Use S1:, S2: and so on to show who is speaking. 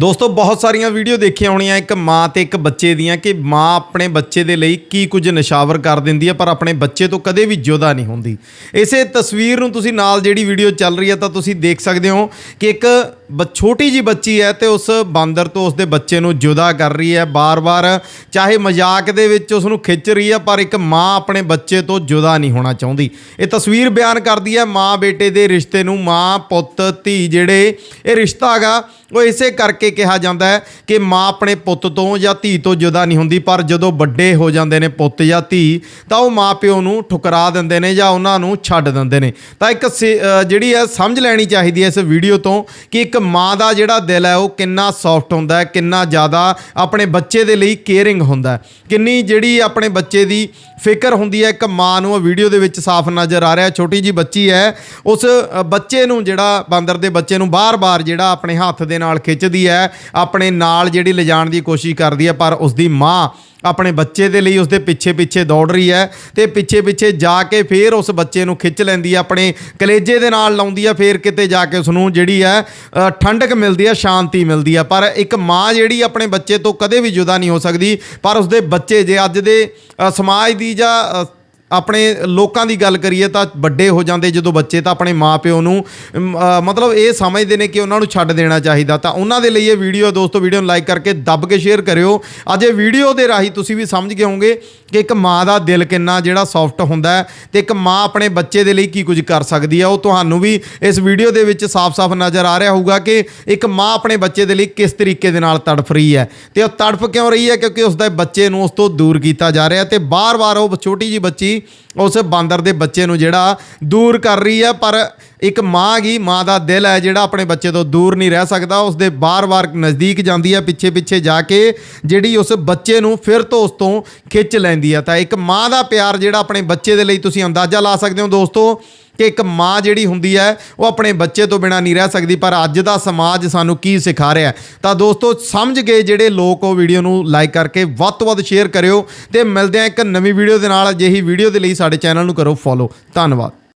S1: ਦੋਸਤੋ, ਬਹੁਤ ਸਾਰੀਆਂ ਵੀਡੀਓ ਦੇਖੀਆਂ ਹੋਣੀਆਂ, ਇੱਕ ਮਾਂ ਤੇ ਇੱਕ ਬੱਚੇ ਦੀਆਂ, ਕਿ ਮਾਂ ਆਪਣੇ ਬੱਚੇ ਦੇ ਲਈ ਕੀ ਕੁਝ ਨਿਸ਼ਾਵਰ ਕਰ ਦਿੰਦੀ ਹੈ, ਪਰ ਆਪਣੇ ਬੱਚੇ ਤੋਂ ਕਦੇ ਵੀ ਜੁਦਾ ਨਹੀਂ ਹੁੰਦੀ। ਇਸੇ ਤਸਵੀਰ ਨੂੰ ਤੁਸੀਂ ਨਾਲ ਜਿਹੜੀ ਵੀਡੀਓ ਚੱਲ ਰਹੀ ਹੈ, ਤਾਂ ਤੁਸੀਂ ਦੇਖ ਸਕਦੇ ਹੋ ਕਿ ਇੱਕ ਛੋਟੀ ਜੀ ਬੱਚੀ ਹੈ ਤੇ ਉਸ ਬਾਂਦਰ ਤੋਂ ਉਸਦੇ ਬੱਚੇ ਨੂੰ ਜੁਦਾ ਕਰ ਰਹੀ ਹੈ। ਬਾਰ-ਬਾਰ ਚਾਹੇ ਮਜ਼ਾਕ ਦੇ ਵਿੱਚ ਉਸ ਨੂੰ ਖਿੱਚ ਰਹੀ ਹੈ, ਪਰ ਇੱਕ ਮਾਂ ਆਪਣੇ ਬੱਚੇ ਤੋਂ ਜੁਦਾ ਨਹੀਂ ਹੋਣਾ ਚਾਹੁੰਦੀ। ਇਹ ਤਸਵੀਰ ਬਿਆਨ ਕਰਦੀ ਹੈ ਮਾਂ ਬੇਟੇ ਦੇ ਰਿਸ਼ਤੇ ਨੂੰ। ਮਾਂ, ਪੁੱਤ, ਧੀ ਜਿਹੜੇ ਇਹ ਰਿਸ਼ਤਾ ਹੈਗਾ, ਉਹ ਇਸੇ ਕਰਕੇ ਕਿਹਾ ਜਾਂਦਾ ਹੈ ਕਿ ਮਾਂ ਆਪਣੇ ਪੁੱਤ ਤੋਂ ਜਾਂ ਧੀ ਤੋਂ ਜੁਦਾ ਨਹੀਂ ਹੁੰਦੀ, ਪਰ ਜਦੋਂ ਵੱਡੇ ਹੋ ਜਾਂਦੇ ਨੇ ਪੁੱਤ ਜਾਂ ਧੀ, ਤਾਂ ਉਹ ਮਾਂ ਪਿਓ ਨੂੰ ਠੁਕਰਾ ਦਿੰਦੇ ਨੇ ਜਾਂ ਉਹਨਾਂ ਨੂੰ ਛੱਡ ਦਿੰਦੇ ਨੇ। ਤਾਂ ਇੱਕ ਸੇ- ਜਿਹੜੀ ਹੈ ਸਮਝ ਲੈਣੀ ਚਾਹੀਦੀ ਹੈ ਇਸ ਵੀਡੀਓ ਤੋਂ ਕਿ ਇੱਕ ਇੱਕ ਮਾਂ ਦਾ ਜਿਹੜਾ ਦਿਲ ਹੈ, ਉਹ ਕਿੰਨਾ ਸੌਫਟ ਹੁੰਦਾ ਹੈ, ਕਿੰਨਾ ਜ਼ਿਆਦਾ ਆਪਣੇ ਬੱਚੇ ਦੇ ਲਈ ਕੇਅਰਿੰਗ ਹੁੰਦਾ ਕਿੰਨੀ ਜਿਹੜੀ ਆਪਣੇ ਬੱਚੇ ਦੀ ਫਿਕਰ ਹੁੰਦੀ ਹੈ, ਇੱਕ ਮਾਂ ਨੂੰ ਉਹ ਵੀਡੀਓ ਦੇ ਵਿੱਚ ਸਾਫ਼ ਨਜ਼ਰ ਆ ਰਿਹਾ ਛੋਟੀ ਜੀ ਬੱਚੀ ਹੈ, ਉਸ ਬੱਚੇ ਨੂੰ ਜਿਹੜਾ, ਬਾਂਦਰ ਦੇ ਬੱਚੇ ਨੂੰ ਬਾਰ-ਬਾਰ ਜਿਹੜਾ ਆਪਣੇ ਹੱਥ ਦੇ ਨਾਲ ਖਿੱਚਦੀ ਹੈ, ਆਪਣੇ ਨਾਲ ਜਿਹੜੀ ਲਿਜਾਣ ਦੀ ਕੋਸ਼ਿਸ਼ ਕਰਦੀ ਹੈ, ਪਰ ਉਸ ਦੀ ਮਾਂ ਆਪਣੇ ਬੱਚੇ ਦੇ ਲਈ ਉਸਦੇ ਪਿੱਛੇ ਪਿੱਛੇ ਦੌੜ ਰਹੀ ਹੈ ਤੇ ਪਿੱਛੇ ਪਿੱਛੇ ਜਾ ਕੇ ਫੇਰ ਉਸ ਬੱਚੇ ਨੂੰ ਖਿੱਚ ਲੈਂਦੀ ਹੈ, ਆਪਣੇ ਕਲੇਜੇ ਦੇ ਨਾਲ ਲਾਉਂਦੀ ਹੈ, ਫੇਰ ਕਿਤੇ ਜਾ ਕੇ ਉਸ ਨੂੰ ਜਿਹੜੀ ਹੈ ਠੰਡਕ ਮਿਲਦੀ ਹੈ, ਸ਼ਾਂਤੀ ਮਿਲਦੀ ਹੈ। ਪਰ ਇੱਕ ਮਾਂ ਜਿਹੜੀ ਆਪਣੇ ਬੱਚੇ ਤੋਂ ਕਦੇ ਵੀ ਜੁਦਾ ਨਹੀਂ ਹੋ ਸਕਦੀ, ਪਰ ਉਸਦੇ ਬੱਚੇ ਜੇ ਅੱਜ ਦੇ ਸਮਾਜ ਦੀ ਜਾਂ ਆਪਣੇ ਲੋਕਾਂ ਦੀ ਗੱਲ ਕਰੀਏ ਤਾਂ ਵੱਡੇ ਹੋ ਜਾਂਦੇ ਜਦੋਂ ਬੱਚੇ ਤਾਂ ਆਪਣੇ ਮਾਪਿਓ ਨੂੰ ਮਤਲਬ ਇਹ ਸਮਝਦੇ ਨੇ ਕਿ ਉਹਨਾਂ ਨੂੰ ਛੱਡ ਦੇਣਾ ਚਾਹੀਦਾ। ਤਾਂ ਉਹਨਾਂ ਦੇ ਲਈ ਇਹ ਵੀਡੀਓ ਦੋਸਤੋ, ਵੀਡੀਓ ਨੂੰ ਲਾਈਕ ਕਰਕੇ ਦੱਬ ਕੇ ਸ਼ੇਅਰ ਕਰਿਓ। ਅੱਜ ਇਹ ਵੀਡੀਓ ਦੇ ਰਾਹੀਂ ਤੁਸੀਂ ਵੀ ਸਮਝ ਗਏ ਹੋਵੋਗੇ ਕਿ ਇੱਕ ਮਾਂ ਦਾ ਦਿਲ ਕਿੰਨਾ ਜਿਹੜਾ ਸੌਫਟ ਹੁੰਦਾ ਹੈ ਤੇ ਇੱਕ ਮਾਂ ਆਪਣੇ ਬੱਚੇ ਦੇ ਲਈ ਕੀ ਕੁਝ ਕਰ ਸਕਦੀ ਹੈ। ਉਹ ਤੁਹਾਨੂੰ ਵੀ ਇਸ ਵੀਡੀਓ ਦੇ ਵਿੱਚ ਸਾਫ਼-ਸਾਫ਼ ਨਜ਼ਰ ਆ ਰਿਹਾ ਹੋਊਗਾ ਕਿ ਇੱਕ ਮਾਂ ਆਪਣੇ ਬੱਚੇ ਦੇ ਲਈ ਕਿਸ ਤਰੀਕੇ ਦੇ ਨਾਲ ਤੜਫ ਰਹੀ ਹੈ। ਤੇ ਉਹ ਤੜਫ ਕਿਉਂ ਰਹੀ ਹੈ? ਕਿਉਂਕਿ ਉਸ ਦੇ ਬੱਚੇ ਨੂੰ ਉਸ ਤੋਂ ਦੂਰ ਕੀਤਾ ਜਾ ਰਿਹਾ ਤੇ ਬਾਰ-ਬਾਰ ਉਹ ਛੋਟੀ ਜੀ ਬੱਚੀ ਉਸ ਬਾਂਦਰ ਦੇ ਬੱਚੇ ਨੂੰ ਜਿਹੜਾ ਦੂਰ ਕਰ ਰਹੀ ਹੈ ਪਰ ਇੱਕ ਮਾਂ ਗਈ ਮਾਂ ਦਾ ਦਿਲ ਹੈ ਜਿਹੜਾ ਆਪਣੇ ਬੱਚੇ ਤੋਂ ਦੂਰ ਨਹੀਂ ਰਹਿ ਸਕਦਾ। ਉਸ ਦੇ ਬਾਰ-ਬਾਰ ਨਜ਼ਦੀਕ ਜਾਂਦੀ ਹੈ ਪਿੱਛੇ-ਪਿੱਛੇ ਜਾ ਕੇ ਜਿਹੜੀ ਉਸ ਬੱਚੇ ਨੂੰ ਫਿਰ ਤੋਂ ਉਸ ਤੋਂ ਖਿੱਚ ਲੈਂਦੀ ਹੈ ਤਾਂ ਇੱਕ ਮਾਂ ਦਾ ਪਿਆਰ ਜਿਹੜਾ ਆਪਣੇ ਬੱਚੇ ਦੇ ਲਈ ਤੁਸੀਂ ਅੰਦਾਜ਼ਾ ਲਾ ਸਕਦੇ ਹੋ ਦੋਸਤੋ ਕਿ ਇੱਕ ਮਾਂ ਜਿਹੜੀ ਹੁੰਦੀ ਹੈ, ਉਹ ਆਪਣੇ ਬੱਚੇ ਤੋਂ ਬਿਨਾ ਨਹੀਂ ਰਹਿ ਸਕਦੀ, ਪਰ ਅੱਜ ਦਾ ਸਮਾਜ ਸਾਨੂੰ ਕੀ ਸਿਖਾ ਰਿਹਾ ਤਾਂ ਦੋਸਤੋ, ਸਮਝ ਗਏ ਜਿਹੜੇ ਲੋਕ ਉਹ ਵੀਡੀਓ ਨੂੰ ਲਾਈਕ ਕਰਕੇ ਵੱਧ ਤੋਂ ਵੱਧ ਸ਼ੇਅਰ ਕਰਿਓ ਤੇ ਮਿਲਦੇ ਆ ਇੱਕ ਨਵੀਂ ਵੀਡੀਓ ਦੇ ਨਾਲ, ਅਜਿਹੀ ਵੀਡੀਓ ਦੇ ਲਈ ਸਾਡੇ ਚੈਨਲ ਨੂੰ ਕਰੋ ਫੋਲੋ ਧੰਨਵਾਦ।